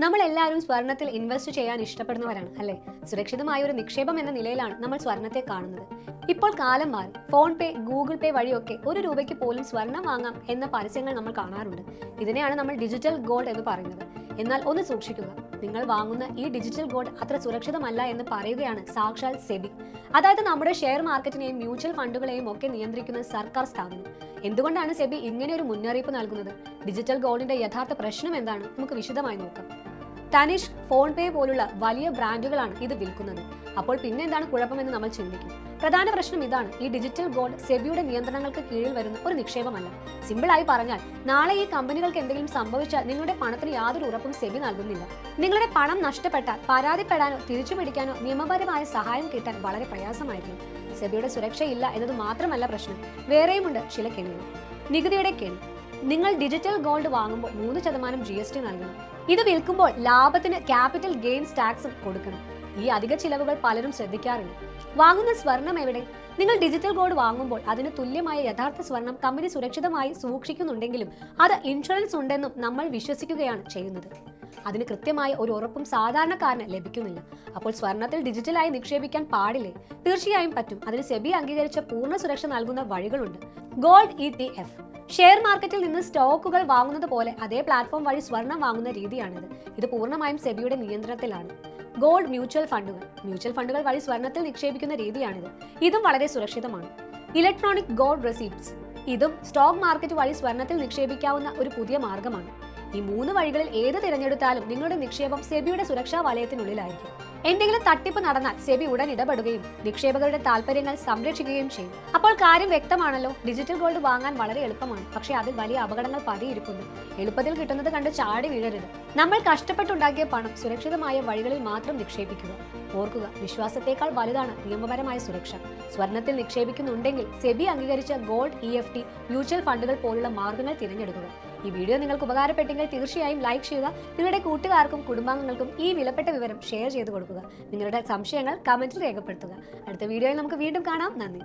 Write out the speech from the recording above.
നമ്മൾ എല്ലാവരും സ്വർണത്തിൽ ഇൻവെസ്റ്റ് ചെയ്യാൻ ഇഷ്ടപ്പെടുന്നവരാണ് അല്ലേ? സുരക്ഷിതമായ ഒരു നിക്ഷേപം എന്ന നിലയിലാണ് നമ്മൾ സ്വർണത്തെ കാണുന്നത്. ഇപ്പോൾ കാലം മാറി. ഫോൺ പേ ഗൂഗിൾ പേ വഴിയൊക്കെ ഒരു രൂപയ്ക്ക് പോലും സ്വർണം വാങ്ങാം എന്ന പരസ്യങ്ങൾ നമ്മൾ കാണാറുണ്ട്. ഇതിനെയാണ് നമ്മൾ ഡിജിറ്റൽ ഗോൾഡ് എന്ന് പറയുന്നത്. എന്നാൽ ഒന്ന് സൂക്ഷിക്കുക. നിങ്ങൾ വാങ്ങുന്ന ഈ ഡിജിറ്റൽ ഗോൾഡ് അത്ര സുരക്ഷിതമല്ല എന്ന് പറയുകയാണ് സാക്ഷാൽ സെബി. അതായത് നമ്മുടെ ഷെയർ മാർക്കറ്റിനെയും മ്യൂച്വൽ ഫണ്ടുകളെയും ഒക്കെ നിയന്ത്രിക്കുന്ന സർക്കാർ സ്ഥാപനം. എന്തുകൊണ്ടാണ് സെബി ഇങ്ങനെ ഒരു മുന്നറിയിപ്പ് നൽകുന്നത്? ഡിജിറ്റൽ ഗോൾഡിന്റെ യഥാർത്ഥ പ്രശ്നം എന്താണ്? നമുക്ക് വിശദമായി നോക്കാം. തനിഷ് ഫോൺ പേ പോലുള്ള വലിയ ബ്രാൻഡുകളാണ് ഇത് വിൽക്കുന്നത്. അപ്പോൾ പിന്നെ എന്താണ് കുഴപ്പമെന്ന് നമ്മൾ ചിന്തിക്കും. പ്രധാന പ്രശ്നം ഇതാണ് ഈ ഡിജിറ്റൽ ഗോൾഡ് സെബിയുടെ നിയന്ത്രണങ്ങൾക്ക് കീഴിൽ വരുന്ന ഒരു നിക്ഷേപമല്ല. സിമ്പിൾ ആയി പറഞ്ഞാൽ നാളെ ഈ കമ്പനികൾക്ക് എന്തെങ്കിലും സംഭവിച്ചാൽ നിങ്ങളുടെ പണത്തിന് യാതൊരു ഉറപ്പും സെബി നൽകുന്നില്ല. നിങ്ങളുടെ പണം നഷ്ടപ്പെട്ടാൽ പരാതിപ്പെടാനോ തിരിച്ചു പിടിക്കാനോ നിയമപരമായ സഹായം കിട്ടാൻ വളരെ പ്രയാസമായിരിക്കും. സെബിയുടെ സുരക്ഷയില്ല എന്നത് മാത്രമല്ല പ്രശ്നം. വേറെയുമുണ്ട് ചില കെണികൾ. നികുതിയുടെ കെണി. നിങ്ങൾ ഡിജിറ്റൽ ഗോൾഡ് വാങ്ങുമ്പോൾ മൂന്ന് ശതമാനം ജി എസ് ടി നൽകണം. ഇത് വിൽക്കുമ്പോൾ ലാഭത്തിന് ക്യാപിറ്റൽ ഗെയിൻസ് ടാക്സും കൊടുക്കണം. ഈ അധിക ചിലവുകൾ പലരും ശ്രദ്ധിക്കാറില്ല വാങ്ങുന്ന സ്വർണം എവിടെ? നിങ്ങൾ ഡിജിറ്റൽ ഗോൾഡ് വാങ്ങുമ്പോൾ അതിന് തുല്യമായ യഥാർത്ഥ സ്വർണം കമ്പനി സുരക്ഷിതമായി സൂക്ഷിക്കുന്നുണ്ടെങ്കിലും അത് ഇൻഷുറൻസ് ഉണ്ടെന്നും നമ്മൾ വിശ്വസിക്കുകയാണ് ചെയ്യുന്നത്. അതിന് കൃത്യമായ ഒരു ഉറപ്പും സാധാരണക്കാരന് ലഭിക്കുന്നില്ല. അപ്പോൾ സ്വർണത്തിൽ ഡിജിറ്റലായി നിക്ഷേപിക്കാൻ പാടില്ലേ? തീർച്ചയായും പറ്റും. അതിന് സെബി അംഗീകരിച്ച പൂർണ സുരക്ഷ നൽകുന്ന വഴികളുണ്ട്. Gold E T F share മാർക്കറ്റിൽ നിന്ന് സ്റ്റോക്കുകൾ വാങ്ങുന്നത് പോലെ അതേ പ്ലാറ്റ്ഫോം വഴി സ്വർണം വാങ്ങുന്ന രീതിയാണിത്. ഇത് പൂർണമായും സെബിയുടെ നിയന്ത്രണത്തിലാണ്. ഗോൾഡ് മ്യൂച്വൽ ഫണ്ടുകൾ. മ്യൂച്വൽ ഫണ്ടുകൾ വഴി സ്വർണത്തിൽ നിക്ഷേപിക്കുന്ന രീതിയാണിത്. ഇതും വളരെ സുരക്ഷിതമാണ്. Electronic gold receipts. ഇതും സ്റ്റോക്ക് മാർക്കറ്റ് വഴി സ്വർണത്തിൽ നിക്ഷേപിക്കാവുന്ന ഒരു പുതിയ മാർഗമാണ്. ഈ മൂന്ന് വഴികളിൽ ഏത് തിരഞ്ഞെടുത്താലും നിങ്ങളുടെ നിക്ഷേപം സെബിയുടെ സുരക്ഷാ വലയത്തിനുള്ളിലായിരിക്കും. എന്തെങ്കിലും തട്ടിപ്പ് നടന്നാൽ സെബി ഉടൻ ഇടപെടുകയും നിക്ഷേപകരുടെ താല്പര്യങ്ങൾ സംരക്ഷിക്കുകയും ചെയ്യും. അപ്പോൾ കാര്യം വ്യക്തമാണല്ലോ. ഡിജിറ്റൽ ഗോൾഡ് വാങ്ങാൻ വളരെ എളുപ്പമാണ്. പക്ഷേ അതിൽ വലിയ അപകടങ്ങൾ പതിയിരിക്കുന്നു. എളുപ്പത്തിൽ കിട്ടുന്നത് കണ്ട് ചാടി വീഴരുത്. നമ്മൾ കഷ്ടപ്പെട്ടുണ്ടാക്കിയ പണം സുരക്ഷിതമായ വഴികളിൽ മാത്രം നിക്ഷേപിക്കുക. ഓർക്കുക വിശ്വാസത്തേക്കാൾ വലുതാണ് നിയമപരമായ സുരക്ഷ. സ്വർണത്തിൽ നിക്ഷേപിക്കുന്നുണ്ടെങ്കിൽ സെബി അംഗീകരിച്ച gold E F T mutual ഫണ്ടുകൾ പോലുള്ള മാർഗങ്ങൾ തിരഞ്ഞെടുക്കുക. ഈ വീഡിയോ നിങ്ങൾക്ക് ഉപകാരപ്പെട്ടെങ്കിൽ തീർച്ചയായും ലൈക്ക് ചെയ്യുക. നിങ്ങളുടെ കൂട്ടുകാർക്കും കുടുംബാംഗങ്ങൾക്കും ഈ വിലപ്പെട്ട വിവരം ഷെയർ ചെയ്ത് കൊടുക്കുക. നിങ്ങളുടെ സംശയങ്ങൾ കമന്റിൽ രേഖപ്പെടുത്തുക. അടുത്ത വീഡിയോയിൽ നമുക്ക് വീണ്ടും കാണാം. നന്ദി.